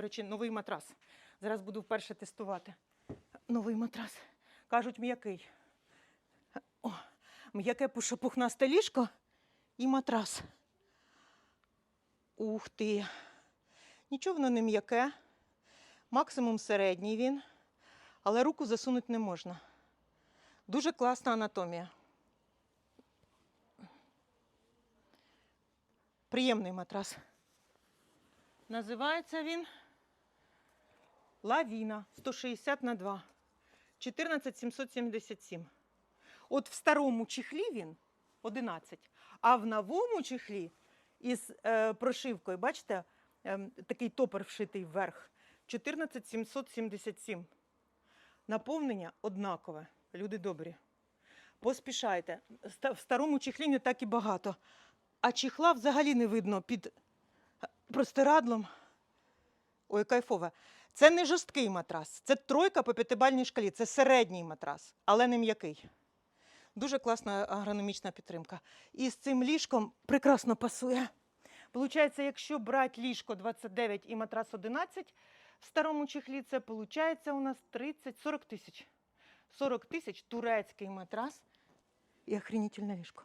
До речі, новий матрас. Зараз буду вперше тестувати. Новий матрас. Кажуть, м'який. О, м'яке пуш- пухнасте ліжко і матрас. Ух ти. Нічого воно не м'яке. Максимум середній він, але руку засунути не можна. Дуже класна анатомія. Приємний матрас. Називається він Лавіна 160 на 2. 14777. От в старому чехлі він 11, а в новому чехлі із е, прошивкою, бачите, ем, такий топор вшитий вверх 14777. Наповнення однакове. Люди добрі. Поспішайте. В старому чехлі не так і багато. А чехла взагалі не видно під е, простирадлом. Ой, кайфове. Це не жорсткий матрас. Це тройка по п'ятибальній шкалі. Це середній матрас, але не м'який. Дуже класна агрономічна підтримка. І з цим ліжком прекрасно пасує. Получається, якщо брати ліжко 29 і матрас 11 в старому чехлі, це виходить у нас 30-40 тисяч. 40 тисяч турецький матрас і охренительне ліжко.